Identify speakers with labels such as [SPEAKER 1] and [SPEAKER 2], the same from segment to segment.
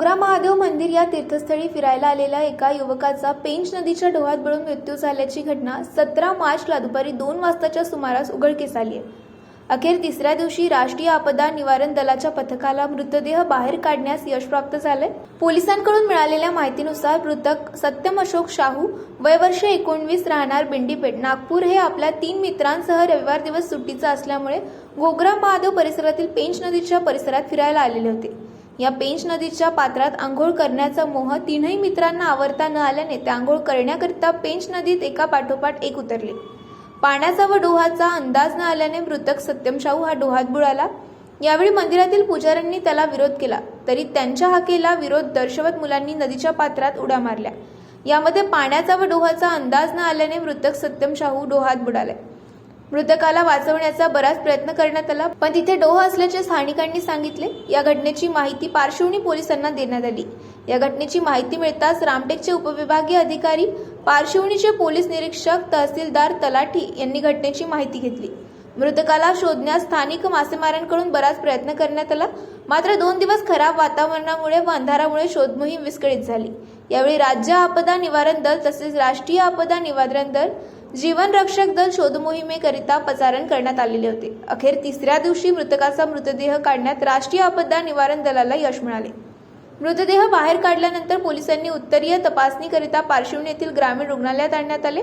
[SPEAKER 1] मोगरा महादेव मंदिर या तीर्थस्थळी फिरायला आलेल्या एका युवकाचा पेंच नदीच्या डोहात बळून मृत्यू झाल्याची घटना सतरा मार्चला दुपारी दोन वाजताच्या सुमारास उघडकीस आली आहे. अखेर तिसऱ्या दिवशी राष्ट्रीय आपदा निवारण दलाच्या पथकाला मृतदेह बाहेर काढण्यास यश प्राप्त झाले पोलिसांकडून मिळालेल्या माहितीनुसार मृतक सत्यम अशोक शाहू वय वर्ष एकोणवीस राहणार बिंडीपेठ. नागपूर हे आपल्या तीन मित्रांसह रविवार दिवस सुट्टीचा असल्यामुळे गोग्रा महादेव परिसरातील पेंच नदीच्या परिसरात फिरायला आलेले होते. या पेंच नदीच्या पात्रात आंघोळ करण्याचा मोह तीनही मित्रांना आवरता न आल्याने ते आंघोळ करण्याकरिता पेंच नदीत एका पाठोपाठ एक उतरले. पाण्याचा व डोहाचा अंदाज न आल्याने मृतक सत्यम शाहू हा डोहात बुडाला. यावेळी मंदिरातील पुजाऱ्यांनी त्याला विरोध केला. तरी त्यांच्या हाकेला विरोध दर्शवत मुलांनी नदीच्या पात्रात उड्या मारल्या. यामध्ये पाण्याचा व डोहाचा अंदाज न आल्याने मृतक सत्यम शाहू डोहात बुडाले. मृतकाला वाचवण्याचा बराच प्रयत्न करण्यात आला पण तिथे डोह असल्याचे स्थानिकांनी सांगितले. या घटनेची माहिती पार्श्वनी पोलिसांना देण्यात आली. या घटनेची माहिती मिळताच रामटेकचे उपविभागीय अधिकारी पारशिवणीचे पोलीस निरीक्षक तहसीलदार तलाठी यांनी घटनेची माहिती घेतली. मृतकाला शोधण्यास स्थानिक मासेमारांकडून बराच प्रयत्न करण्यात आला. मात्र दोन दिवस खराब वातावरणामुळे व अंधारामुळे शोधमोहीम विस्कळीत झाली. यावेळी राज्य आपदा निवारण दल तसेच राष्ट्रीय आपदा निवारण दल जीवन रक्षक दल शोधमोहिमेकरिता पसारण करण्यात आलेले होते. अखेर तिसऱ्या दिवशी मृतकाचा मृतदेह काढण्यात राष्ट्रीय आपदा निवारण दलाला यश मिळाले. मृतदेह बाहेर काढल्यानंतर पोलिसांनी उत्तरीय तपासणीकरिता पार्श्वनी येथील ग्रामीण रुग्णालयात आणण्यात आले.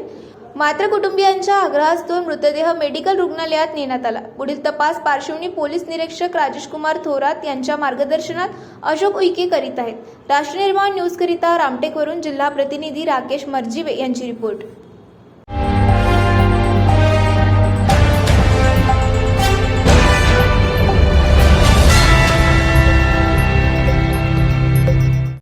[SPEAKER 1] मात्र कुटुंबियांच्या आग्रहास्तव मृतदेह मेडिकल रुग्णालयात नेण्यात आला. पुढील तपास पार्श्वनी पोलीस निरीक्षक राजेशकुमार थोरात यांच्या मार्गदर्शनात अशोक उईके करीत आहेत. राष्ट्रनिर्माण न्यूजकरिता रामटेकवरून जिल्हा प्रतिनिधी राकेश मर्जिवे यांची रिपोर्ट.